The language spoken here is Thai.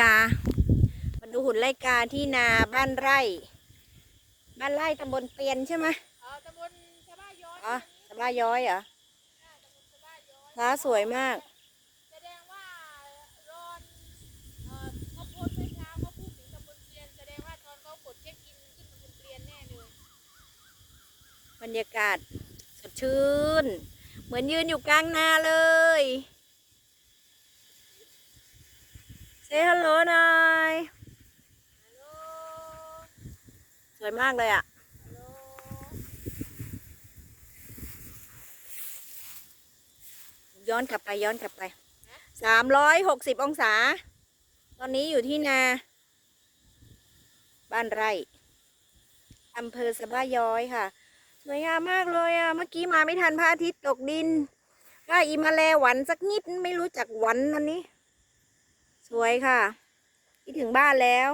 กามาดูหุ่นไล่กาที่นาบ้านไร่ บ้านไร่ตำบลเปียนใช่ไหมเออตำบลชะบ้าย้อยอ๋อสบายย้อยเหรอตำบลชะบ้าย้อยฟ้าสวยมากแสดงว่ารอนเอ่อเขาโพสต์เมื่อเช้าเขาพูดถึงตำบลเปลี่ยนแสดงว่าตอนเขากดเช็คอินขึ้นตำบลเปลี่ยนแน่เลยบรรยากาศสดชื่น เหมือนยืนอยู่กลางนาเลย เซฮัลโหลหน่อยสวยมากเลยอะ่ะ ย้อนกลับไปย้อนกลับไปสามร้อยหกสิบองศา ตอนนี้อยู่ที่นา บ้านไร่อำเภอสะบ้าย้อยค่ะ สวยงามมากเลยอะ่ะ เมื่อกี้มาไม่ทันพระอาทิตย์ตกดินก็อีมาแลหวันสักนิดไม่รู้จักหวันอันนี้ วยค่ะคิดถึงบ้านแล้ว